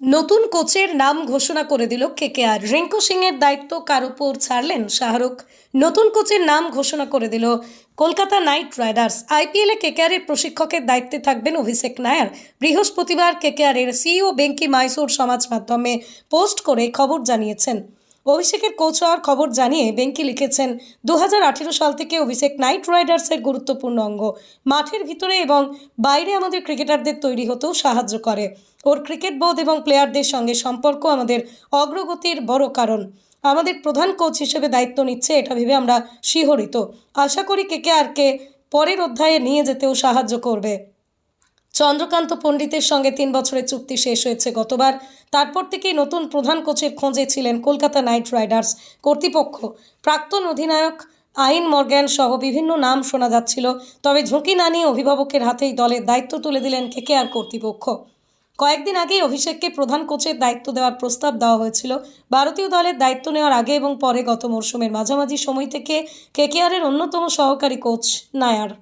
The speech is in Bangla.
নতুন কোচের নাম ঘোষণা করে দিল কেকেআর। রিঙ্কু সিংয়ের দায়িত্ব কার উপর ছাড়লেন শাহরুখ? নতুন কোচের নাম ঘোষণা করে দিল কলকাতা নাইট রাইডার্স। আইপিএলে কেকেআর এর প্রশিক্ষকের দায়িত্বে থাকবেন অভিষেক নায়ার। বৃহস্পতিবার কেকেআরের সিইও বেঙ্কি মাইসোর সমাজ মাধ্যমে পোস্ট করে খবর জানিয়েছেন। অভিষেকের কোচ হওয়ার খবর জানিয়ে বেঙ্কি লিখেছেন দু হাজার আঠেরো সাল থেকে অভিষেক নাইট রাইডার্সের গুরুত্বপূর্ণ অঙ্গ। মাঠের ভিতরে এবং বাইরে আমাদের ক্রিকেটারদের তৈরি হতেও সাহায্য করে। ওর ক্রিকেট বোধ এবং প্লেয়ারদের সঙ্গে সম্পর্ক আমাদের অগ্রগতির বড় কারণ। আমাদের প্রধান কোচ হিসেবে দায়িত্ব নিচ্ছে এটা ভেবে আমরা শিহরিত। আশা করি কেকে আরকে পরের অধ্যায়ে নিয়ে যেতেও সাহায্য করবে। চন্দ্রকান্ত পণ্ডিতের সঙ্গে তিন বছরের চুক্তি শেষ হয়েছে গতবার। তারপর থেকেই নতুন প্রধান কোচের খোঁজে ছিলেন কলকাতা নাইট রাইডার্স কর্তৃপক্ষ। প্রাক্তন অধিনায়ক আইন মর্গ্যান সহ বিভিন্ন নাম শোনা যাচ্ছিল, তবে ঝুঁকি না নিয়ে অভিভাবকের হাতেই দলের দায়িত্ব তুলে দিলেন কেকেআর কর্তৃপক্ষ। কয়েকদিন আগেই অভিষেককে প্রধান কোচের দায়িত্ব দেওয়ার প্রস্তাব দেওয়া হয়েছিল। ভারতীয় দলের দায়িত্ব নেওয়ার আগে এবং পরে গত মরশুমের মাঝামাঝি সময় থেকে কেকেআরের অন্যতম সহকারী কোচ নায়ার।